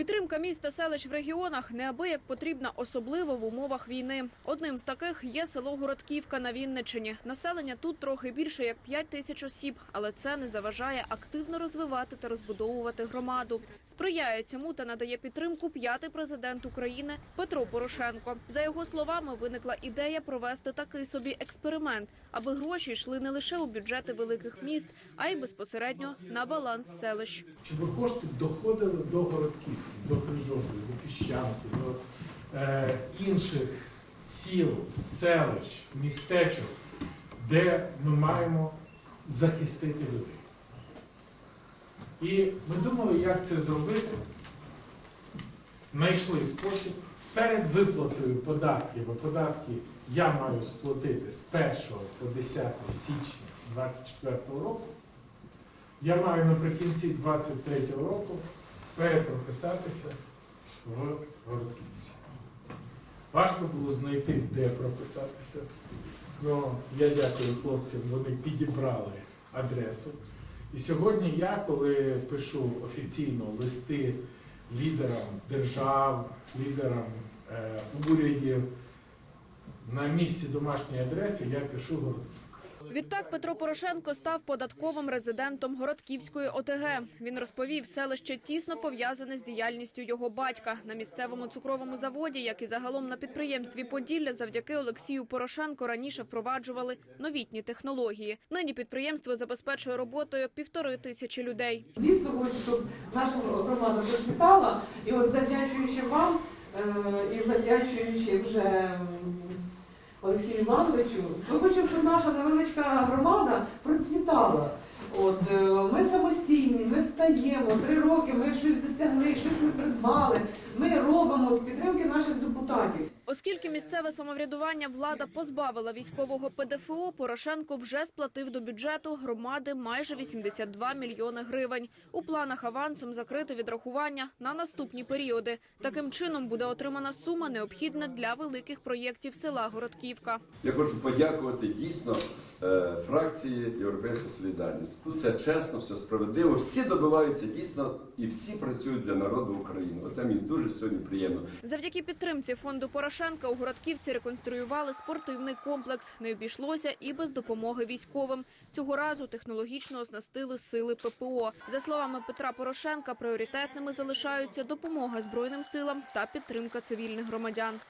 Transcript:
Підтримка міст та селищ в регіонах неабияк потрібна, особливо в умовах війни. Одним з таких є село Городківка на Вінниччині. Населення тут трохи більше як 5 тисяч осіб, але це не заважає активно розвивати та розбудовувати громаду. Сприяє цьому та надає підтримку п'ятий президент України Петро Порошенко. За його словами, виникла ідея провести такий собі експеримент, аби гроші йшли не лише у бюджети великих міст, а й безпосередньо на баланс селищ. щоб кошти доходили до городків, до Крижової, до Піщанки, до е, інших сіл, селищ, містечок, де ми маємо захистити людей. І ми думали, як це зробити. Знайшли спосіб перед виплатою податків, бо податки я маю сплатити з 1 по 10 січня 2024 року. Я маю наприкінці 23-го року перепрописатися в Городківці. Важко було знайти, де прописатися. Ну, я дякую хлопцям, вони підібрали адресу. І сьогодні я, коли пишу офіційно листи лідерам держав, лідерам е, урядів на місці домашньої адреси, я пишу Городківці. Відтак Петро Порошенко став податковим резидентом Городківської ОТГ. Він розповів, селище тісно пов'язане з діяльністю його батька на місцевому цукровому заводі, як і загалом на підприємстві Поділля, завдяки Олексію Порошенко раніше впроваджували новітні технології. Нині підприємство забезпечує роботою півтори тисячі людей. Дійсно, хочу, щоб наша громада процвітала. І от завдячуючи вам е, і завдячуючи вже Олексію Івановичу, ми хочемо, щоб наша невеличка громада процвітала. От е, ми самостійні, ми встаємо три роки, ми щось досягли, щось ми придбали. Ми робимо з. Оскільки місцеве самоврядування влада позбавила військового ПДФО, Порошенко вже сплатив до бюджету громади майже 82 мільйони гривень. У планах авансом закрити відрахування на наступні періоди. Таким чином буде отримана сума, необхідна для великих проєктів села Городківка. Я хочу подякувати дійсно е, фракції Європейська Солідарність. Тут все чесно, все справедливо. Всі добиваються дійсно і всі працюють для народу України. Оце мені дуже сьогодні приємно. Завдяки підтримці фонду Порошенка у Городківці реконструювали спортивний комплекс. Не обійшлося і без допомоги військовим. Цього разу технологічно оснастили сили ППО. За словами Петра Порошенка, пріоритетними залишаються допомога збройним силам та підтримка цивільних громадян.